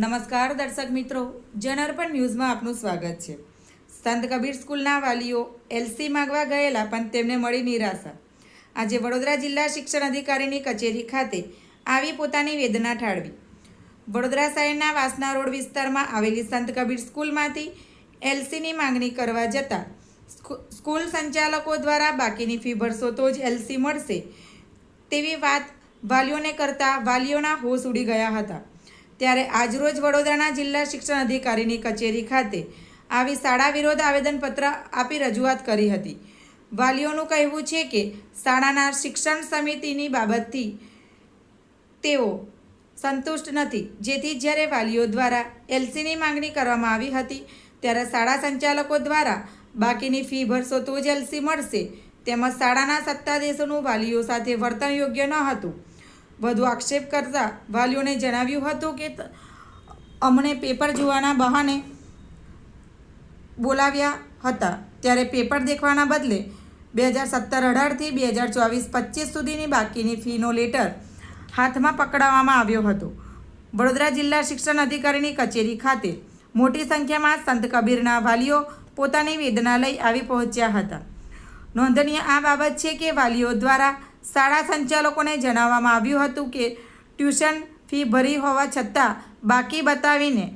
નમસ્કાર દર્શક મિત્રો જનઅર્પણ ન્યૂઝમાં આપનું સ્વાગત છે. સંત કબીર સ્કૂલના વાલીઓ એલસી માંગવા ગયેલા પણ તેમને મળી નિરાશા. આજે વડોદરા જિલ્લા શિક્ષણ અધિકારીની કચેરી ખાતે આવી પોતાની વેદના ઠાળવી. વડોદરા શહેરના વાસના રોડ વિસ્તારમાં આવેલી સંત કબીર સ્કૂલમાંથી એલસીની માંગણી કરવા જતાં સ્કૂલ સંચાલકો દ્વારા બાકીની ફી ભરશો તો જ એલસી મળશે તેવી વાત વાલીઓને કરતાં વાલીઓના હોશ ઉડી ગયા હતા. ત્યારે આજરોજ વડોદરાના જિલ્લા શિક્ષણ અધિકારીની કચેરી ખાતે આવી શાળા વિરોધ આવેદનપત્ર આપી રજૂઆત કરી હતી. વાલીઓનું કહેવું છે કે શાળાના શિક્ષણ સમિતિની બાબતથી તેઓ સંતુષ્ટ નથી. જેથી જ્યારે વાલીઓ દ્વારા એલસીની માંગણી કરવામાં આવી હતી, ત્યારે શાળા સંચાલકો દ્વારા બાકીની ફી ભરશો તો જ એલસી મળશે. તેમજ શાળાના સત્તાધીશોનું વાલીઓ સાથે વર્તન યોગ્ય ન હતું. વધુ આક્ષેપ કરતા વાલીઓને જણાવ્યું હતું કે અમને પેપર જોવાના બહાને બોલાવ્યા હતા. ત્યારે પેપર દેખવાના બદલે બે હજાર સત્તર અઢારથી બે હજાર ચોવીસ પચીસ સુધીની બાકીની ફીનો લેટર હાથમાં પકડાવવામાં આવ્યો હતો. વડોદરા જિલ્લા શિક્ષણ અધિકારીની કચેરી ખાતે મોટી સંખ્યામાં સંત કબીરના વાલીઓ પોતાની વેદના લઈ આવી પહોંચ્યા હતા. નોંધનીય આ બાબત છે કે વાલીઓ દ્વારા શાળા સંચાલકોને જણાવવામાં આવ્યું હતું કે ટ્યુશન ફી ભરી હોવા છતાં બાકી બતાવીને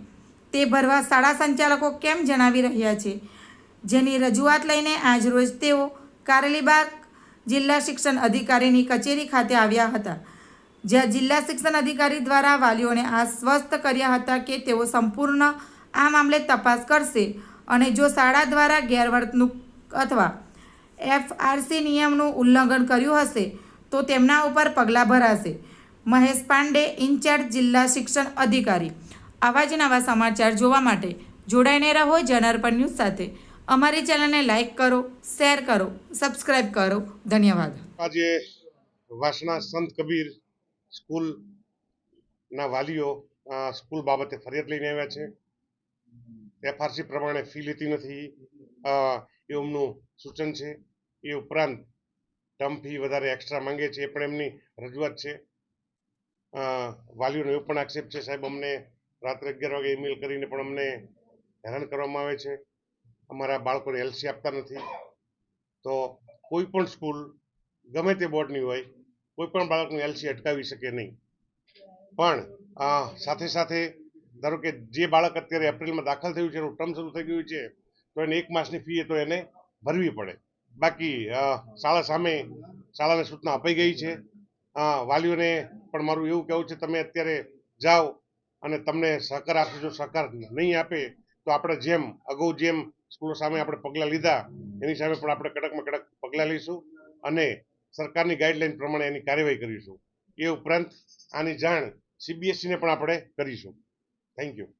તે ભરવા શાળા સંચાલકો કેમ જણાવી રહ્યા છે? જેની રજૂઆત લઈને આજરોજ તેઓ કારેલીબાગ જિલ્લા શિક્ષણ અધિકારીની કચેરી ખાતે આવ્યા હતા, જ્યાં જિલ્લા શિક્ષણ અધિકારી દ્વારા વાલીઓને આશ્વસ્ત કર્યા હતા કે તેઓ સંપૂર્ણ આ મામલે તપાસ કરશે અને જો શાળા દ્વારા ગેરવર્તણૂક અથવા એફઆરસી નિયમનું ઉલ્લંઘન કર્યું હશે, તો તેમના ઉપર પગલાં ભરાશે. મહેશ પાંડે ઇન્ચાર્જ જિલ્લા શિક્ષણ અધિકારી. આવા જ નવા સમાચાર જોવા માટે જોડાઈને રહો જનાર્પણ ન્યૂઝ સાથે. અમારી ચેનલને લાઇક કરો, શેર કરો, સબસ્ક્રાઇબ કરો. ધન્યવાદ. આજે વાસણા સંત કબીર સ્કૂલના વાલીઓ સ્કૂલ બાબતે ફરિયાદ લઈને આવ્યા છે. એફઆરસી પ્રમાણે ફી લેતી નથી. એમનું સૂચન છે. એ ઉપરાંત ટર્મ ફી વધારે એક્સ્ટ્રા માંગે છે. એ પણ એમની રજૂઆત છે. વાલીઓનો એવો પણ આક્ષેપ છે. સાહેબ, અમને રાત્રે અગિયાર વાગે ઈમેલ કરીને પણ અમને હેરાન કરવામાં આવે છે. અમારા બાળકોને એલસી આપતા નથી. તો કોઈ પણ સ્કૂલ, ગમે તે બોર્ડની હોય, કોઈ પણ બાળકનું એલસી અટકાવી શકે નહીં. પણ સાથે સાથે ધારો કે જે બાળક અત્યારે એપ્રિલમાં દાખલ થયું છે, એનું ટર્મ શરૂ થઈ ગયું છે, તો એને એક માસની ફી એ તો એને ભરવી પડે. બાકી શાળા સામે શાળાને સૂચના અપાઈ ગઈ છે. વાલીઓને પણ મારું એવું કહેવું છે, તમે અત્યારે જાઓ અને તમને સહકાર આપશે. જો સહકાર નહીં આપે, તો આપણે જેમ અગાઉ જેમ સ્કૂલો સામે આપણે પગલાં લીધા, એની સામે પણ આપણે કડકમાં કડક પગલાં લઈશું અને સરકારની ગાઈડલાઈન પ્રમાણે એની કાર્યવાહી કરીશું. એ ઉપરાંત આની જાણ સીબીએસઈને પણ આપણે કરીશું. Thank you.